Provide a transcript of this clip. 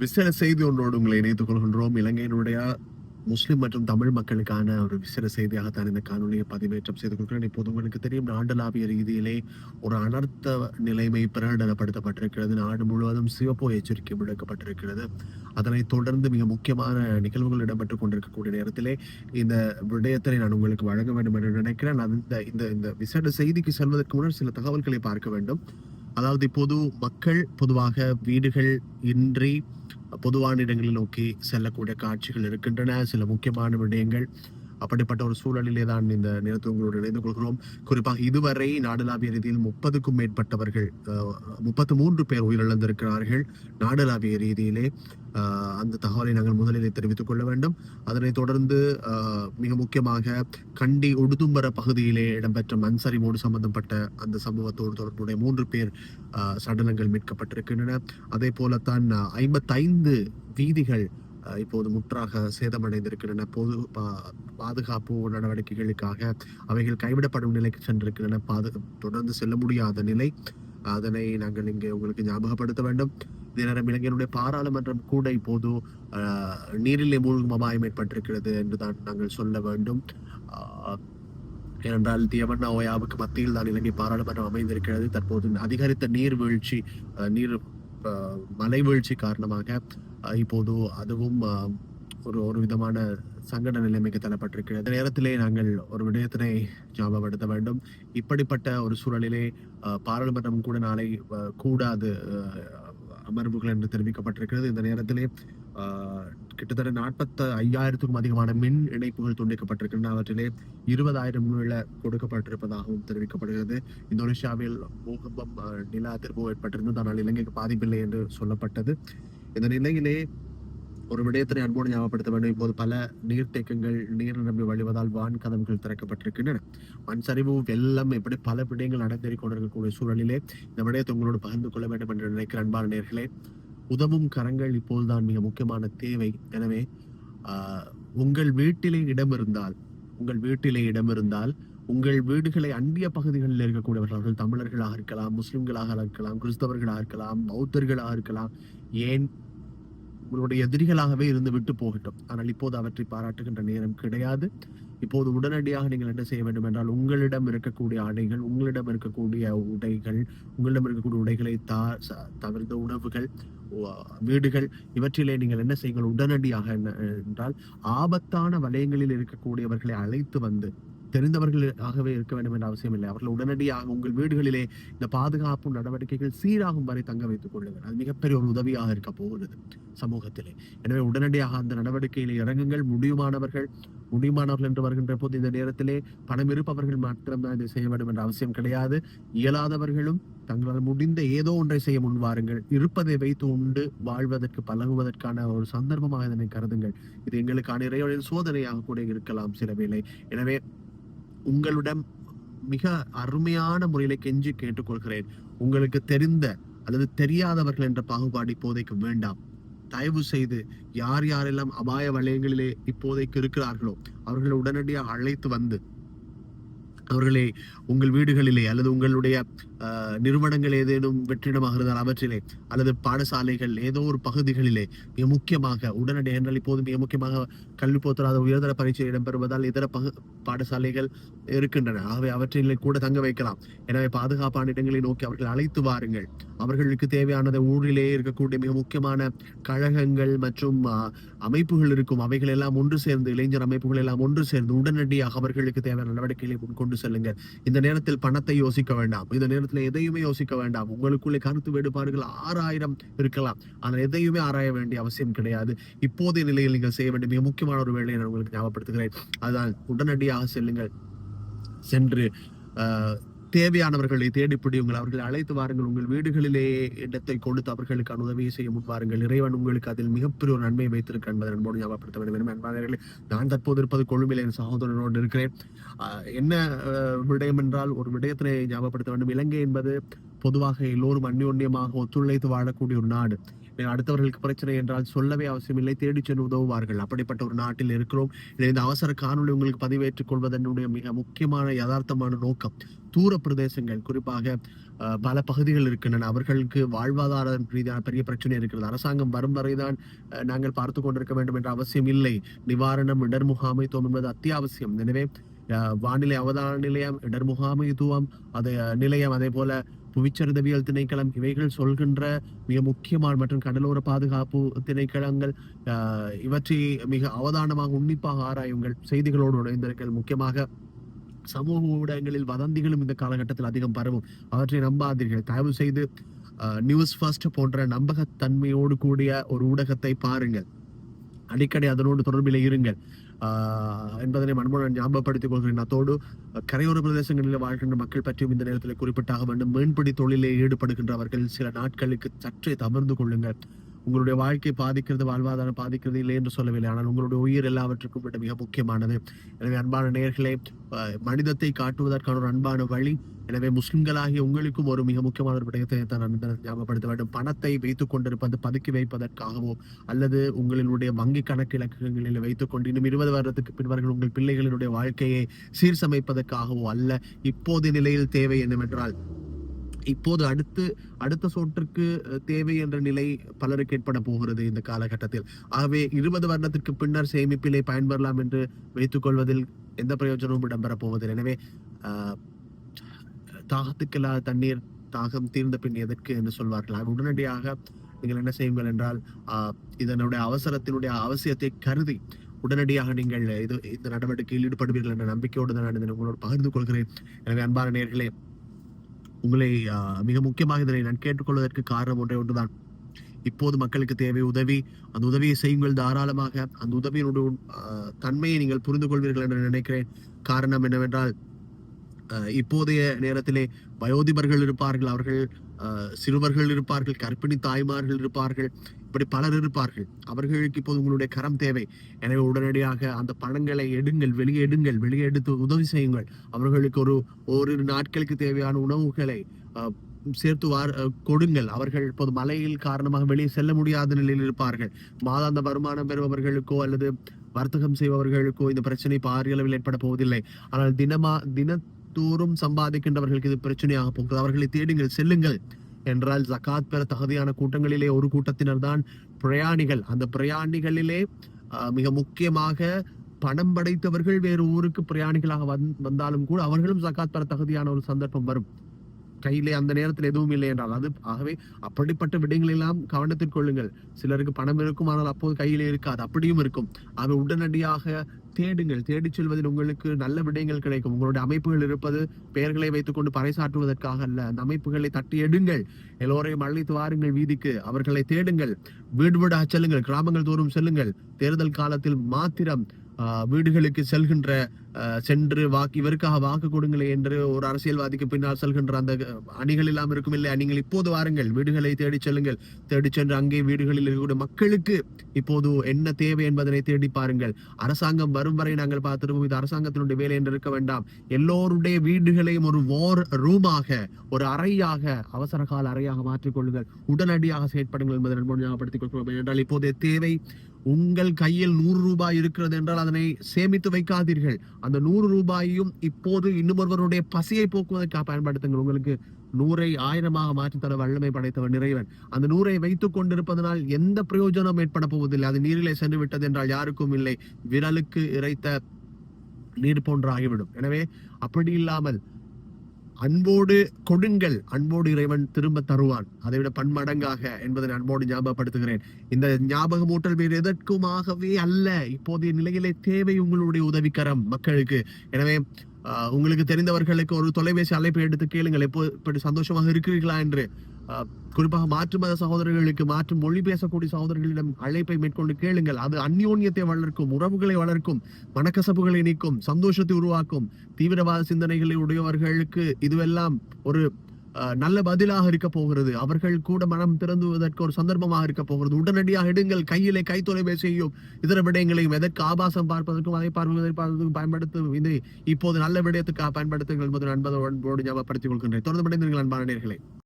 விசேட செய்தி ஒன்றோடு உங்களை இணைத்துக் கொள்கின்றோம். இலங்கையினுடைய முஸ்லிம் மற்றும் தமிழ் மக்களுக்கான ஒரு விசேட செய்தியாகத்தான் இந்த காணொலியை பதிவேற்றம் செய்து கொள்கிறேன். இப்போது உங்களுக்கு தெரியும் நாடளாவிய ரீதியிலே ஒரு அனர்த்த நிலைமை பிரகடனப்படுத்தப்பட்டிருக்கிறது. நாடு முழுவதும் சிவப்பு எச்சரிக்கை விடுக்கப்பட்டிருக்கிறது. அதனைத் தொடர்ந்து மிக முக்கியமான நிகழ்வுகள் இடம்பெற்றுக் கொண்டிருக்கக்கூடிய நேரத்திலே இந்த விடயத்தை நான் உங்களுக்கு வழங்க வேண்டும் என்று நினைக்கிறேன். அந்த இந்த இந்த விசேட செய்திக்கு செல்வதற்கு முன்னர் சில தகவல்களை பார்க்க வேண்டும். அதாவது இப்போது மக்கள் பொதுவாக வீடுகள் இன்றி பொதுவான இடங்களை நோக்கி செல்லக்கூடிய காட்சிகள் இருக்கின்றன. சில முக்கியமான விடயங்கள் அப்படிப்பட்ட ஒரு சூழலிலே தான் இந்த நேரத்தில் உங்களோடு இணைந்து கொள்கிறோம். குறிப்பாக இதுவரை நாடளாவிய ரீதியில் முப்பதுக்கும் மேற்பட்டவர்கள் முப்பத்து மூன்று பேர் உயிரிழந்திருக்கிறார்கள். நாடளாவிய ரீதியிலே அந்த தகவலை நாங்கள் முதலிலே தெரிவித்துக் கொள்ள வேண்டும். அதனைத் தொடர்ந்து மிக முக்கியமாக கண்டி உடுதும்பர பகுதியிலே இடம்பெற்ற மண் மோடு சம்பந்தப்பட்ட அந்த சம்பவத்தோடு தொடர்புடைய மூன்று பேர் சடலங்கள் மீட்கப்பட்டிருக்கின்றன. அதே போலத்தான் ஐம்பத்தைந்து வீதிகள் இப்போது முற்றாக சேதமடைந்திருக்கின்றன. பொது பா- பாதுகாப்பு நடவடிக்கைகளுக்காக அவைகள் கைவிடப்படும் நிலைக்கு சென்றிருக்கின்றன. பாது தொடர்ந்து செல்ல முடியாத நிலை. அதனை நாங்கள் இங்கே உங்களுக்கு ஞாபகப்படுத்த வேண்டும். இதே நேரம் இலங்கையினுடைய பாராளுமன்றம் கூட இப்போது நீரிலே மூழ்கும் அபாயம் ஏற்பட்டிருக்கிறது என்றுதான் நாங்கள் சொல்ல வேண்டும். ஏனென்றால் தியவண்ணா ஓயாவுக்கு மத்தியில் தான் இலங்கை பாராளுமன்றம் அமைந்திருக்கிறது. தற்போது அதிகரித்த நீர்வீழ்ச்சி வீழ்ச்சி நீர் மலை வீழ்ச்சி காரணமாக இப்போது அதுவும் ஒரு ஒரு விதமான சங்கட நிலைமைக்கு தள்ளப்பட்டிருக்கிறது. இந்த நேரத்திலே நாங்கள் ஒரு விடயத்தினை ஞாபகப்படுத்த வேண்டும். இப்படிப்பட்ட ஒரு சூழலிலே பாராளுமன்றம் கூட நாளை கூடாது அமர்வுகள் என்று தெரிவிக்கப்பட்டிருக்கிறது. இந்த நேரத்திலே கிட்டத்தட்ட நாற்பத்த ஐயாயிரத்துக்கும் அதிகமான மின் இணைப்புகள் துண்டிக்கப்பட்டிருக்கின்றன. அவற்றிலே இருபதாயிரம் உள்ள கொடுக்கப்பட்டிருப்பதாகவும் தெரிவிக்கப்படுகிறது. இந்தோனேஷியாவில் பூகம்பம் நில அதிர்வு ஏற்பட்டிருந்தது ஆனால் இலங்கைக்கு பாதிப்பில்லை என்று சொல்லப்பட்டது. இந்த நிலையிலே ஒரு விடயத்தினை அன்போடு ஞாபகப்படுத்த வேண்டும். இப்போது பல நீர்த்தேக்கங்கள் நீர் நிரம்பி வழிவதால் வான் கதவுகள் திறக்கப்பட்டிருக்கின்றன. மண் சரிவு வெள்ளம் இப்படி பல விடயங்கள் நடந்தேறிக் கொண்டிருக்கக்கூடிய சூழலிலே இந்த விடயத்தை உங்களோடு பகிர்ந்து கொள்ள வேண்டும் என்று நினைக்கிற அன்பான நேர்களே உதவும் கரங்கள் இப்போதுதான் மிக முக்கியமான தேவை. எனவே உங்கள் வீட்டிலே இடம் இருந்தால் உங்கள் வீட்டிலே இடம் இருந்தால் உங்கள் வீடுகளை அண்டிய பகுதிகளில் இருக்கக்கூடியவர்கள் தமிழர்களாக இருக்கலாம் முஸ்லிம்களாக இருக்கலாம் கிறிஸ்தவர்களாக இருக்கலாம் பௌத்தர்களாக இருக்கலாம். ஏன்? உங்களுடைய எதிரிகளாகவே இருந்து விட்டு போகட்டும். ஆனால் இப்போது அவற்றை பாராட்டுகின்ற நேரம் கிடையாது. இப்போது உடனடியாக நீங்கள் என்ன செய்ய வேண்டும் என்றால் உங்களிடம் இருக்கக்கூடிய ஆடைகள் உங்களிடம் இருக்கக்கூடிய உடைகள் உங்களிடம் இருக்கக்கூடிய உடைகளை தா தவிர்த்த உணவுகள் வீடுகள் இவற்றிலே நீங்கள் என்ன செய்யுங்கள்? உடனடியாக என்ன என்றால் ஆபத்தான வலயங்களில் இருக்கக்கூடியவர்களை அழைத்து வந்து தெரிந்தவர்களாகவே இருக்க வேண்டும் என்ற அவசியம் இல்லை. அவர்கள் உடனடியாக உங்கள் வீடுகளிலே இந்த பாதுகாப்பு நடவடிக்கைகள் சீராகும் வரை தங்க வைத்துக் கொள்ளுங்கள். அது மிகப்பெரிய ஒரு உதவியாக இருக்க போகிறது சமூகத்திலே. எனவே உடனடியாக அந்த நடவடிக்கையில் இறங்குங்கள். முடியுமானவர்கள் முடியுமானவர்கள் என்று வருகின்ற போது இந்த நேரத்திலே பணம் இருப்பவர்கள் மாத்திரம்தான் இதை செய்ய வேண்டும் என்ற அவசியம் கிடையாது. இயலாதவர்களும் தங்களால் முடிந்த ஏதோ ஒன்றை செய்ய முன்வாருங்கள். இருப்பதை வைத்து உண்டு வாழ்வதற்கு பழகுவதற்கான ஒரு சந்தர்ப்பமாக இதனை கருதுங்கள். இது எங்களுக்கான இறைவனின் சோதனையாக கூட இருக்கலாம் சில வேளை. எனவே உங்களிடம் மிக அருமையான முறையில கெஞ்சி கேட்டுக்கொள்கிறேன். உங்களுக்கு தெரிந்த அல்லது தெரியாதவர்கள் என்ற பாகுபாடு இப்போதைக்கு வேண்டாம். தயவு செய்து யார் யாரெல்லாம் அபாய வலயங்களிலே இப்போதைக்கு இருக்கிறார்களோ அவர்களை உடனடியாக அழைத்து வந்து அவர்களை உங்கள் வீடுகளிலே அல்லது உங்களுடைய நிறுவனங்கள் ஏதேனும் வெற்றிடமாக இருந்தால் அவற்றிலே அல்லது பாடசாலைகள் ஏதோ ஒரு பகுதிகளிலே மிக முக்கியமாக உடனடி என்றால் இப்போது மிக முக்கியமாக கல்வி போத்தராத உயர்தர பரீட்சை இடம்பெறுவதால் இதர பகு பாடசாலைகள் இருக்கின்றன. ஆகவே அவற்றிலே கூட தங்க வைக்கலாம். எனவே பாதுகாப்பான இடங்களை நோக்கி அவர்கள் அழைத்து வாருங்கள். அவர்களுக்கு தேவையானதை ஊரிலே இருக்கக்கூடிய மிக முக்கியமான கழகங்கள் மற்றும் அமைப்புகள் இருக்கும். அவைகள் எல்லாம் ஒன்று சேர்ந்து இளைஞர் அமைப்புகள் எல்லாம் ஒன்று சேர்ந்து உடனடியாக அவர்களுக்கு தேவையான நடவடிக்கைகளை முன்கொண்டு செல்லுங்கள். இந்த நேரத்தில் பணத்தை யோசிக்க வேண்டாம். இந்த நேரத்தில் எதையுமே யோசிக்க வேண்டாம். உங்களுக்குள்ளே கருத்து வேறுபாடுகள் ஆறாயிரம் இருக்கலாம். ஆனால் எதையுமே ஆராய வேண்டிய அவசியம் கிடையாது. இப்போதைய நிலையில் நீங்கள் செய்ய வேண்டிய மிக முக்கியமான ஒரு வேலையை நான் உங்களுக்கு ஞாபகப்படுத்துகிறேன். அதுதான் உடனடியாக செல்லுங்கள். சென்று ஆஹ், தேவையானவர்களை தேடிப்பிடி உங்கள் அவர்களை அழைத்து வாருங்கள். உங்கள் வீடுகளிலே இடத்தை கொடுத்து அவர்களுக்கான உதவியை செய்ய முன்வாருங்கள் இறைவன் உங்களுக்கு அதில் மிகப்பெரிய ஒரு நன்மையை வைத்திருக்க என்பதை அன்போடு ஞாபகப்படுத்த வேண்டும். எனவே அன்பானவர்களே நான் தற்போது இருப்பது கொழும்பில் என் சகோதரனோடு இருக்கிறேன். என்ன விடயம் என்றால் ஒரு விடயத்தினை ஞாபகப்படுத்த வேண்டும். இலங்கை என்பது பொதுவாக எல்லோரும் அந்யோன்யமாக ஒத்துழைத்து வாழக்கூடிய ஒரு நாடு. அடுத்தவர்களுக்கு பிரச்சனை என்றால் சொல்லவே அவசியமில்லை. தேடி சென்று உதவுவார்கள். அப்படிப்பட்ட ஒரு நாட்டில் இருக்கிறோம். இந்த அவசர காணொலி உங்களுக்கு பதிவேற்றுக் கொள்வதனுடைய மிக முக்கியமான யதார்த்தமான நோக்கம் தூர பிரதேசங்கள். குறிப்பாக பல பகுதிகள் இருக்கின்றன. அவர்களுக்கு வாழ்வாதார ரீதியான பெரிய பிரச்சனை இருக்கிறது. அரசாங்கம் வரும் வரைதான் நாங்கள் பார்த்து கொண்டிருக்க வேண்டும் என்ற அவசியம் இல்லை. நிவாரணம் இடர் முகாமைத்துவம் என்பது அத்தியாவசியம். எனவே வானிலை அவதான நிலையம் இடர் முகாமைத்துவம் அது நிலையம். அதே போல புவிச்சரிதவியல் திணைக்களம் இவைகள் சொல்கின்ற மிக முக்கியமான மற்றும் கடலோர பாதுகாப்பு திணைக்களங்கள் இவற்றை மிக அவதானமாக உன்னிப்பாக ஆராயுங்கள். செய்திகளோடு இணைந்திருங்கள். முக்கியமாக சமூக ஊடகங்களில் வதந்திகளும் இந்த காலகட்டத்தில் அதிகம் பரவும். அவற்றை நம்பாதீர்கள். தயவு செய்து நியூஸ் ஃபர்ஸ்ட் போன்ற நம்பகத்தன்மையோடு கூடிய ஒரு ஊடகத்தை பாருங்கள். அடிக்கடி அதனோடு தொடர்பில் இருங்கள். என்பதனை மண்புடன் ஞாபகப்படுத்திக் கொள்கிறேன் அத்தோடு கரையோர பிரதேசங்களில் வாழ்கின்ற மக்கள் பற்றியும் இந்த நேரத்தில் குறிப்பிட்டாக வேண்டும் மீன்பிடி தொழிலில் ஈடுபடுகின்றவர்கள் சில நாட்களுக்கு சற்றே தமர்ந்து கொள்ளுங்கள் உங்களுடைய வாழ்க்கை பாதிக்கிறது வாழ்வாதாரம் பாதிக்கிறது இல்லை என்று சொல்லவில்லை. ஆனால் உங்களுடைய உயிர் எல்லாவற்றுக்கும் விட மிக முக்கியமானது. எனவே அன்பான நேர்களே மனிதத்தை காட்டுவதற்கான ஒரு அன்பான வழி. எனவே முஸ்லிம்களாகிய உங்களுக்கும் ஒரு மிக முக்கியமான ஒரு விடயத்தை தான் நான் ஞாபகப்படுத்த வேண்டும். பணத்தை வைத்துக் கொண்டிருப்பது பதுக்கி வைப்பதற்காகவோ அல்லது உங்களுடைய வங்கி கணக்கு இலக்கங்களில் வைத்துக் கொண்டு இன்னும் இருபது வருடத்துக்கு பின்வர்கள் உங்கள் பிள்ளைகளினுடைய வாழ்க்கையை சீர்சமைப்பதற்காகவோ அல்ல இப்போதைய நிலையில் தேவை என்னவென்றால் இப்போது அடுத்து அடுத்த சோற்றுக்கு தேவை என்ற நிலை பலருக்கு ஏற்பட போகிறது இந்த காலகட்டத்தில். ஆகவே இருபது வருடத்திற்கு பின்னர் சேமிப்பிலே பயன்பெறலாம் என்று வைத்துக் கொள்வதில் எந்த பிரயோஜனமும் இடம்பெறப் போவதில்லை. எனவே ஆஹ், தாகத்துக்கில்லாத தண்ணீர் தாகம் தீர்ந்த பின் எதற்கு என்று சொல்வார்கள்? உடனடியாக நீங்கள் என்ன செய்யுங்கள் என்றால் இதனுடைய அவசரத்தினுடைய அவசியத்தை கருதி உடனடியாக நீங்கள் இது இந்த நடவடிக்கையில் ஈடுபடுவீர்கள் என்ற நம்பிக்கையோடு தான் நான் இதனை உங்களோடு பகிர்ந்து கொள்கிறேன். எனவே அன்பான நேர்களே உங்களை மிக முக்கியமாக இதனை நான் கேட்டுக்கொள்வதற்கு காரணம் ஒன்றே ஒன்றுதான். இப்போது மக்களுக்கு தேவை உதவி. அந்த உதவியை செய்யுங்கள் தாராளமாக. அந்த உதவியினுடைய தன்மையை நீங்கள் புரிந்து கொள்வீர்கள் என்று நினைக்கிறேன். காரணம் என்னவென்றால் இப்போதைய நேரத்திலே வயோதிபர்கள் இருப்பார்கள் அவர்கள் சிறுவர்கள் இருப்பார்கள் கர்ப்பிணி தாய்மார்கள் இருப்பார்கள் இப்படி பலர் இருப்பார்கள். அவர்களுக்கு இப்போது உங்களுடைய கரம் தேவை. எனவே உடனடியாக அந்த பணங்களை எடுங்கள் வெளியே எடுங்கள் வெளியே எடுத்து உதவி செய்யுங்கள். அவர்களுக்கு ஒரு ஓரிரு நாட்களுக்கு தேவையான உணவுகளை சேர்த்து வார் கொடுங்கள். அவர்கள் இப்போது மழையில் காரணமாக வெளியே செல்ல முடியாத நிலையில் இருப்பார்கள். மாதாந்த வருமானம் பெறுபவர்களுக்கோ அல்லது வர்த்தகம் செய்பவர்களுக்கோ இந்த பிரச்சனை பாரிய அளவில் ஏற்பட போவதில்லை. ஆனால் தினமா தோறும் சம்பாதிக்கின்றவர்களுக்கு இது பிரச்சனையாக போகிறது. அவர்களை தேடுங்கள் செல்லுங்கள். என்றால் ஜக்காத் பெற தகுதியான கூட்டங்களிலே ஒரு கூட்டத்தினர் தான் பிரயாணிகள். அந்த பிரயாணிகளிலே மிக முக்கியமாக பணம் படைத்தவர்கள் வேறு ஊருக்கு பிரயாணிகளாக வந்- வந்தாலும் கூட அவர்களும் ஜக்காத் பெற தகுதியான ஒரு சந்தர்ப்பம் வரும். கையிலே அந்த நேரத்தில் எதுவும் இல்லை என்றால் அது ஆகவே அப்படிப்பட்ட விடயங்கள் எல்லாம் கவனத்தில் கொள்ளுங்கள். சிலருக்கு பணம் இருக்கும் ஆனால் அப்போது கையிலே இருக்காது. அப்படியும் இருக்கும். அது உடனடியாக தேடுங்கள் தேடிச் செல்வதில் உங்களுக்கு நல்ல விடயங்கள் கிடைக்கும். உங்களுடைய அமைப்புகள் இருப்பது பெயர்களை வைத்துக்கொண்டு பறைசாற்றுவதற்காக அல்ல. அந்த அமைப்புகளை தட்டி எடுங்கள். எல்லோரையும் அழைத்து வாருங்கள் வீதிக்கு. அவர்களை தேடுங்கள். வீடு வீடாக செல்லுங்கள். கிராமங்கள் தோறும் செல்லுங்கள். தேர்தல் காலத்தில் மாத்திரம் வீடுகளுக்கு செல்கின்ற சென்று வாக்கு இவருக்காக வாக்கு கொடுங்கள் என்று ஒரு அரசியல்வாதிக்கு பின்னால் செல்கின்ற அந்த அணிகள் எல்லாம் இருக்கும் இல்லை. நீங்கள் இப்போது வாருங்கள் வீடுகளை தேடிச் செல்லுங்கள். தேடிச் சென்று அங்கே வீடுகளில் இருக்கக்கூடிய மக்களுக்கு இப்போது என்ன தேவை என்பதனை தேடி பாருங்கள். அரசாங்கம் வரும் வரை நாங்கள் பார்த்திருப்போம் இது அரசாங்கத்தினுடைய வேலை என்று இருக்க வேண்டாம். எல்லோருடைய வீடுகளையும் ஒரு வார் ரூமாக ஒரு அறையாக அவசர கால அறையாக மாற்றிக்கொள்ளுங்கள் உடனடியாக செயற்படுங்கள் என்பதை நண்பர்கள் ஞாபகப்படுத்திக் கொள்கிறோம். என்றால் இப்போதைய தேவை உங்கள் கையில் நூறு ரூபாய் இருக்கிறது என்றால் அதனை சேமித்து வைக்காதீர்கள். அந்த நூறு ரூபாயையும் இப்போது இன்னுமொருவருடைய பசியை போக்குவதற்காக பயன்படுத்துங்கள். உங்களுக்கு நூறை ஆயிரமாக மாற்றித்தர வல்லமை படைத்தவர் நிறைவன். அந்த நூறை வைத்துக் கொண்டிருப்பதனால் எந்த பிரயோஜனம் ஏற்பட போவதில்லை. அது நீரிலே சென்று விட்டது என்றால் யாருக்கும் இல்லை. விரலுக்கு இறைத்த நீர் போன்று ஆகிவிடும் எனவே அப்படி இல்லாமல் அன்போடு கொடுங்கள். அன்போடு இறைவன் திரும்ப தருவான். அதைவிட பன்மடங்காக என்பதை அன்போடு ஞாபகப்படுத்துகிறேன். இந்த ஞாபகமூட்டல் வேறு எதற்குமாகவே அல்ல. இப்போதைய நிலையிலே தேவை உங்களுடைய உதவிக்கரம் மக்களுக்கு. எனவே உங்களுக்கு தெரிந்தவர்களுக்கு ஒரு தொலைபேசி அழைப்பை எடுத்து கேளுங்கள். எப்போ இப்படி சந்தோஷமாக இருக்கிறீர்களா என்று. குறிப்பாக மாற்று மத சகோதரர்களுக்கு மாற்று மொழி பேசக்கூடிய சகோதரர்களிடம் அழைப்பை மேற்கொண்டு கேளுங்கள். அது அந்யோன்யத்தை வளர்க்கும் உறவுகளை வளர்க்கும் மனக்கசப்புகளை நீக்கும் சந்தோஷத்தை உருவாக்கும் தீவிரவாத சிந்தனைகளை உடையவர்களுக்கு இதுவெல்லாம் ஒரு நல்ல பதிலாக இருக்க போகிறது. அவர்கள் கூட மனம் திறந்துவதற்கு ஒரு சந்தர்ப்பமாக இருக்க போகிறது. உடனடியாக எடுங்கள். கையிலே கை தொலைபேசியையும் இதர விடயங்களையும் எதற்கு ஆபாசம் பார்ப்பதற்கும் அதை பார்ப்பதை பார்ப்பதற்கும் பயன்படுத்தும். இதை இப்போது நல்ல விடயத்துக்காக பயன்படுத்துங்கள் என்பது நண்பதோடு ஞாபகப்படுத்திக் கொள்கின்றேன். தொடர்ந்து அன்பான நேர்களை.